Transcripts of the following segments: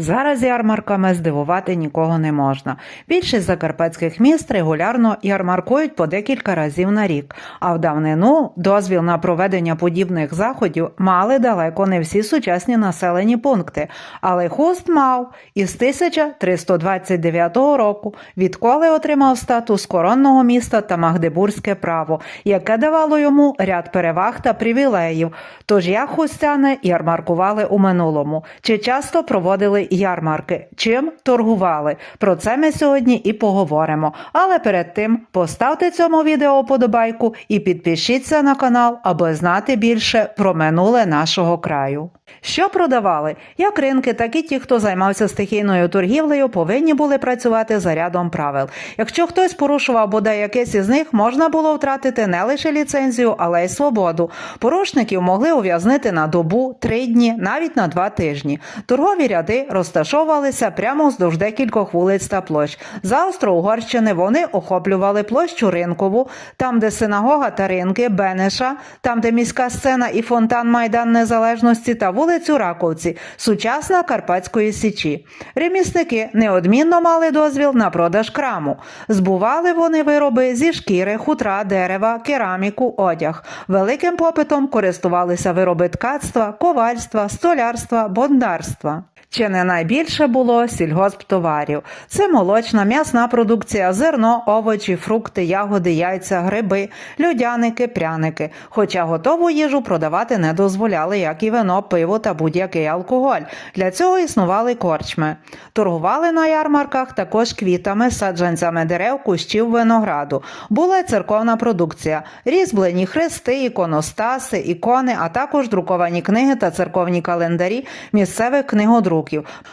Зараз ярмарками здивувати нікого не можна. Більшість закарпатських міст регулярно ярмаркують по декілька разів на рік, а в давнину дозвіл на проведення подібних заходів мали далеко не всі сучасні населені пункти, але Хуст мав із 1329 року, відколи отримав статус коронного міста та Магдебурзьке право, яке давало йому ряд переваг та привілеїв. Тож як хустяни ярмаркували у минулому, чи часто проводили ярмарки, чим торгували. Про це ми сьогодні і поговоримо. Але перед тим поставте цьому відео подобайку і підпишіться на канал, аби знати більше про минуле нашого краю. Що продавали? Як ринки, так і ті, хто займався стихійною торгівлею, повинні були працювати за рядом правил. Якщо хтось порушував бодай якесь із них, можна було втратити не лише ліцензію, але й свободу. Порушників могли ув'язнити на добу, три дні, навіть на два тижні. Торгові ряди розташовувалися прямо вздовж декількох вулиць та площ. За Австро-Угорщини вони охоплювали площу ринкову, там, де синагога та ринки, Бенеша, там, де міська сцена і фонтан Майдан Незалежності та вулицю Раковці, сучасна Карпатської Січі. Ремісники неодмінно мали дозвіл на продаж краму. Збували вони вироби зі шкіри, хутра, дерева, кераміку, одяг. Великим попитом користувалися вироби ткацтва, ковальства, столярства, бондарства. Чи не найбільше було сільгосптоварів? Це молочна, м'ясна продукція, зерно, овочі, фрукти, ягоди, яйця, гриби, льодяники, пряники. Хоча готову їжу продавати не дозволяли, як і вино, пиво та будь-який алкоголь. Для цього існували корчми. Торгували на ярмарках також квітами, саджанцями дерев, кущів винограду. Була церковна продукція, різьблені хрести, іконостаси, ікони, а також друковані книги та церковні календарі місцевих книгодруків.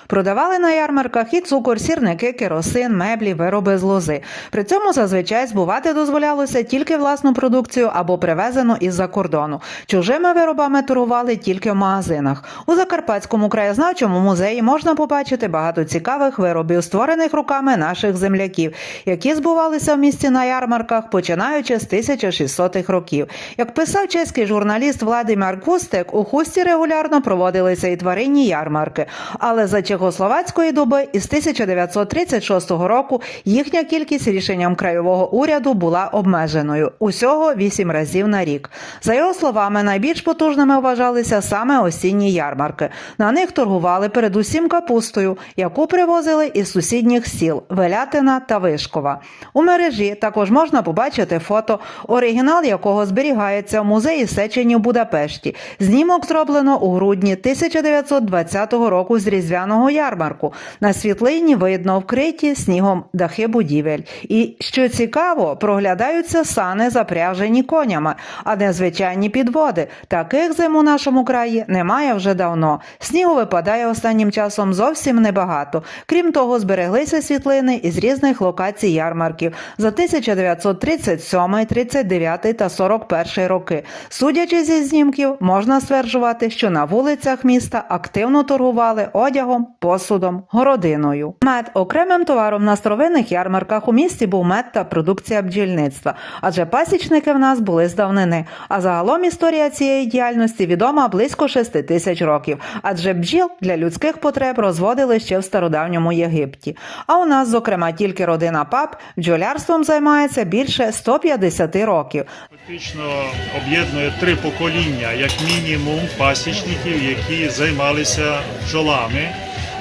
Продавали на ярмарках і цукор, сірники, керосин, меблі, вироби з лози. При цьому зазвичай збувати дозволялося тільки власну продукцію або привезену із-за кордону. Чужими виробами торгували тільки в магазинах. У Закарпатському краєзнавчому музеї можна побачити багато цікавих виробів, створених руками наших земляків, які збувалися в місті на ярмарках, починаючи з 1600-х років. Як писав чеський журналіст Владимир Кустек, у хусті регулярно проводилися і тваринні ярмарки. Але за чехословацької доби із 1936 року їхня кількість рішенням краєвого уряду була обмеженою усього 8 разів на рік. За його словами, найбільш потужними вважалися саме осінні ярмарки. На них торгували передусім капустою, яку привозили із сусідніх сіл Велятина та Вишкова. У мережі також можна побачити фото, оригінал якого зберігається в музеї Сечені в Будапешті. Знімок зроблено у грудні 1920 року з різдвяного ярмарку. На світлині видно вкриті снігом дахи будівель. І що цікаво, проглядаються сани запряжені конями, а не звичайні підводи. Таких зим у нашому краї немає вже давно.Снігу випадає останнім часом зовсім небагато. Крім того, збереглися світлини із різних локацій ярмарків за 1937, 39 та 41 роки. Судячи зі знімків, можна стверджувати, що на вулицях міста активно торгували одягом, посудом, городиною. Мед окремим товаром на старовинних ярмарках у місті був мед та продукція бджільництва, адже пасічники в нас були з давнини. А загалом історія цієї діяльності відома близько 6 тисяч років, адже бджіл для людських потреб розводили ще в стародавньому Єгипті. А у нас, зокрема, тільки родина пап бджолярством займається більше 150 років. Фактично об'єднує три покоління, як мінімум, пасічників, які займалися бджолами.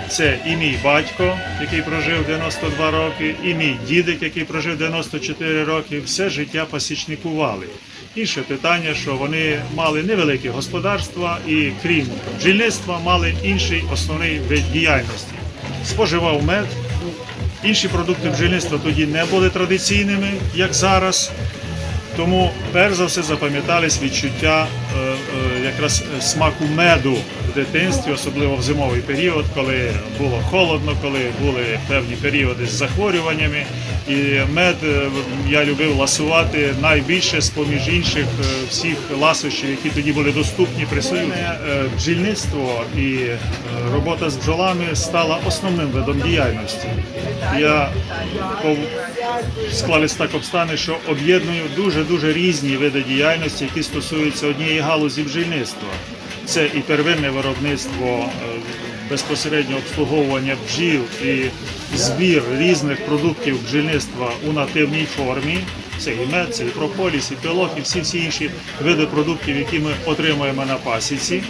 Це і мій батько, який прожив 92 роки, і мій дідик, який прожив 94 роки, все життя пасічникували. Інше питання, що вони мали невелике господарства і крім бджільництва мали інший основний вид діяльності. Споживав мед, інші продукти бджільництва тоді не були традиційними, як зараз. Тому перш за все запам'ятались відчуття е, е, якраз смаку меду в дитинстві, особливо в зимовий період, коли було холодно, коли були певні періоди з захворюваннями. І мед е, я любив ласувати найбільше з поміж інших е, всіх ласощів, які тоді були доступні при Союзі. Е, Бджільництво і робота з бджолами стала основним видом діяльності. Я склались так обстани, що об'єдную дуже дуже різні види діяльності, які стосуються однієї галузі бджільництва. Це і первинне виробництво е, безпосередньо обслуговування бджіл і збір різних продуктів бджільництва у нативній формі. Це і мед, це і прополіс, і пилок, і всі всі інші види продуктів, які ми отримуємо на пасіці.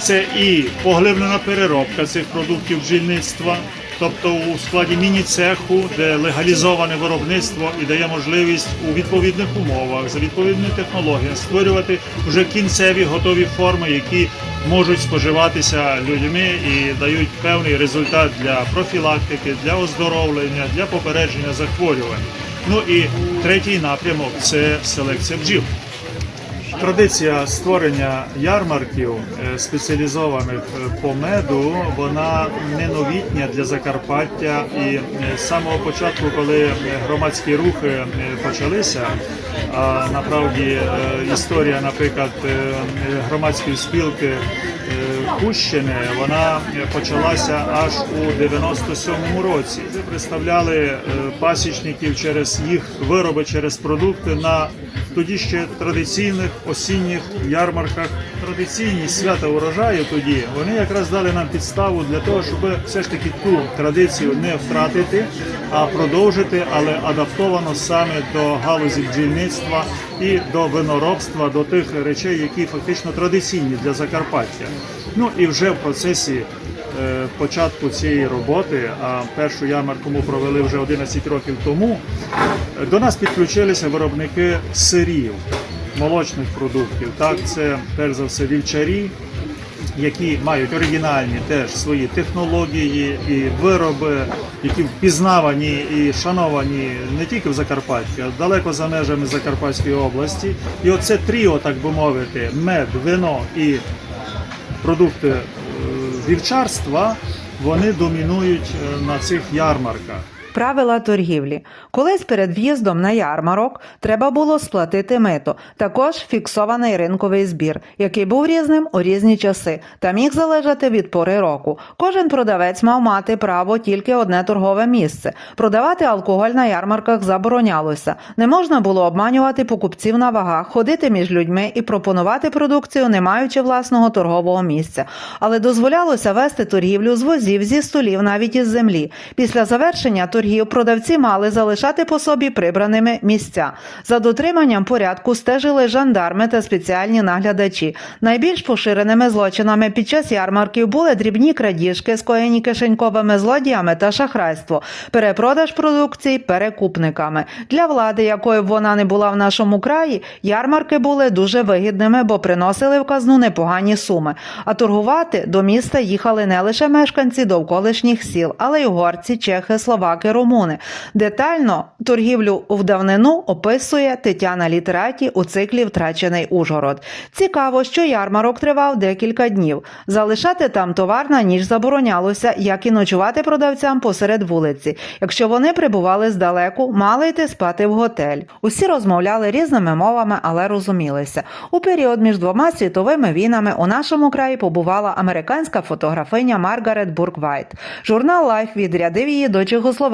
Це і поглиблена переробка цих продуктів бджільництва, тобто у складі міні-цеху, де легалізоване виробництво і дає можливість у відповідних умовах за відповідними технологіями створювати вже кінцеві готові форми, які можуть споживатися людьми і дають певний результат для профілактики, для оздоровлення, для попередження захворювань. Ну і третій напрямок це селекція бджіл. Традиція створення ярмарків е, спеціалізованих е, по меду, вона не новітня для Закарпаття. І е, з самого початку, коли громадські рухи почалися, а насправді е, історія, наприклад, е, громадської спілки е, Кущини, вона почалася аж у 97-му році. Ми представляли пасічників через їх вироби, через продукти на тоді ще традиційних осінніх ярмарках. Традиційні свята урожаю тоді вони якраз дали нам підставу для того, щоб все ж таки ту традицію не втратити, а продовжити, але адаптовано саме до галузі бджільництва і до виноробства, до тих речей, які фактично традиційні для Закарпаття. Ну і вже в процесі е, початку цієї роботи, а першу ярмарку ми провели вже 11 років тому. До нас підключилися виробники сирів, молочних продуктів. Так, це перш за все вівчарі, які мають оригінальні теж свої технології і вироби, які впізнавані і шановані не тільки в Закарпатті, а далеко за межами Закарпатської області. І оце тріо, так би мовити, мед, вино і продукти е, вівчарства, вони домінують е, на цих ярмарках. Правила торгівлі. Колись перед в'їздом на ярмарок треба було сплатити мито, також фіксований ринковий збір, який був різним у різні часи та міг залежати від пори року. Кожен продавець мав мати право тільки одне торгове місце. Продавати алкоголь на ярмарках заборонялося. Не можна було обманювати покупців на вагах, ходити між людьми і пропонувати продукцію, не маючи власного торгового місця. Але дозволялося вести торгівлю з возів, зі столів, навіть із землі. Після завершення торгів продавці мали залишати по собі прибраними місця. За дотриманням порядку стежили жандарми та спеціальні наглядачі. Найбільш поширеними злочинами під час ярмарків були дрібні крадіжки, скоєні кишеньковими злодіями та шахрайство, перепродаж продукції перекупниками. Для влади, якою б вона не була в нашому краї, ярмарки були дуже вигідними, бо приносили в казну непогані суми. А торгувати до міста їхали не лише мешканці довколишніх сіл, але й угорці, чехи, словаки, румуни. Детально торгівлю в давнину описує Тетяна Літераті у циклі Втрачений Ужгород. Цікаво, що ярмарок тривав декілька днів. Залишати там товар на ніч заборонялося, як і ночувати продавцям посеред вулиці. Якщо вони прибували здалеку, мали йти спати в готель. Усі розмовляли різними мовами, але розумілися. У період між двома світовими війнами у нашому краї побувала американська фотографиня Маргарет Бурквайт. Журнал Life відрядив її до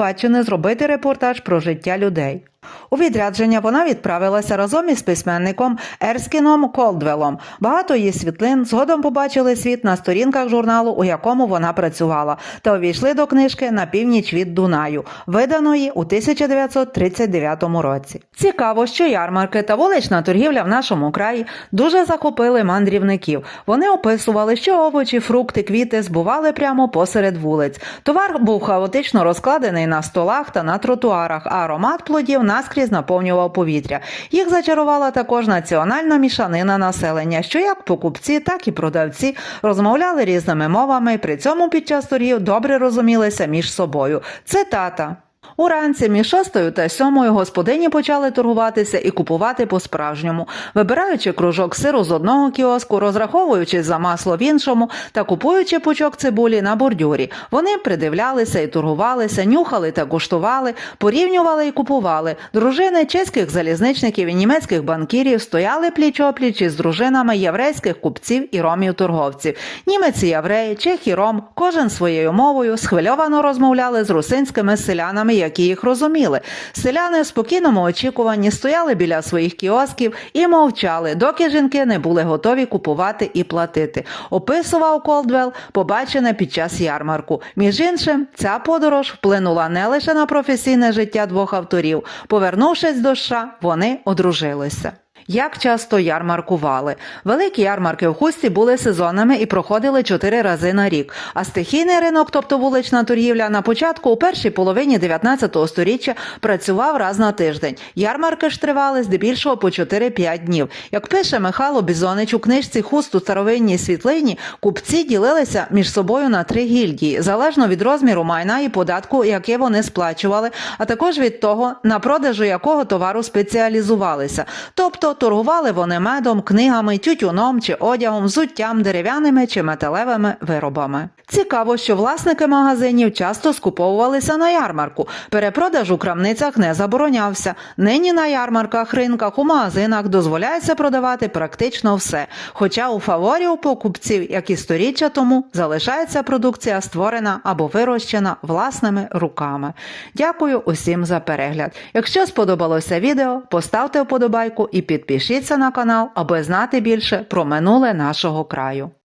Чехословаччини зробити репортаж про життя людей. У відрядження вона відправилася разом із письменником Ерскіном Колдвелом. Багато її світлин згодом побачили світ на сторінках журналу, у якому вона працювала, та увійшли до книжки на північ від Дунаю, виданої у 1939 році. Цікаво, що ярмарки та вулична торгівля в нашому краї дуже захопили мандрівників. Вони описували, що овочі, фрукти, квіти збували прямо посеред вулиць. Товар був хаотично розкладений на столах та на тротуарах, а аромат плодів наскрізь наповнював повітря. Їх зачарувала також національна мішанина населення, що як покупці, так і продавці розмовляли різними мовами, при цьому під час торгів добре розумілися між собою. Цитата. Уранці між шостою та сьомою господині почали торгуватися і купувати по-справжньому, вибираючи кружок сиру з одного кіоску, розраховуючись за масло в іншому та купуючи пучок цибулі на бордюрі. Вони придивлялися і торгувалися, нюхали та куштували, порівнювали і купували. Дружини чеських залізничників і німецьких банкірів стояли пліч-опліч із дружинами єврейських купців і ромів-торговців. Німець і євреї, чех і ром, кожен своєю мовою схвильовано розмовляли з русинськими селянами які їх розуміли. Селяни в спокійному очікуванні стояли біля своїх кіосків і мовчали, доки жінки не були готові купувати і платити. Описував Колдвелл побачене під час ярмарку. Між іншим, ця подорож вплинула не лише на професійне життя двох авторів. Повернувшись до США, вони одружилися. Як часто ярмаркували? Великі ярмарки в хусті були сезонними і проходили чотири рази на рік. А стихійний ринок, тобто вулична торгівля, на початку у першій половині 19 століття працював раз на тиждень. Ярмарки ж тривали здебільшого по 4-5 днів. Як пише Михайло Бізонич у книжці Хуст у старовинній світлині, купці ділилися між собою на три гільдії, залежно від розміру майна і податку, яке вони сплачували, а також від того, на продажу якого товару спеціалізувалися. Тобто торгували вони медом, книгами, тютюном чи одягом, взуттям, дерев'яними чи металевими виробами. Цікаво, що власники магазинів часто скуповувалися на ярмарку. Перепродаж у крамницях не заборонявся. Нині на ярмарках, ринках, у магазинах дозволяється продавати практично все. Хоча у фаворі у покупців, як і сторіччя тому, залишається продукція створена або вирощена власними руками. Дякую усім за перегляд. Якщо сподобалося відео, поставте вподобайку і підпишіться на канал, аби знати більше про минуле нашого краю.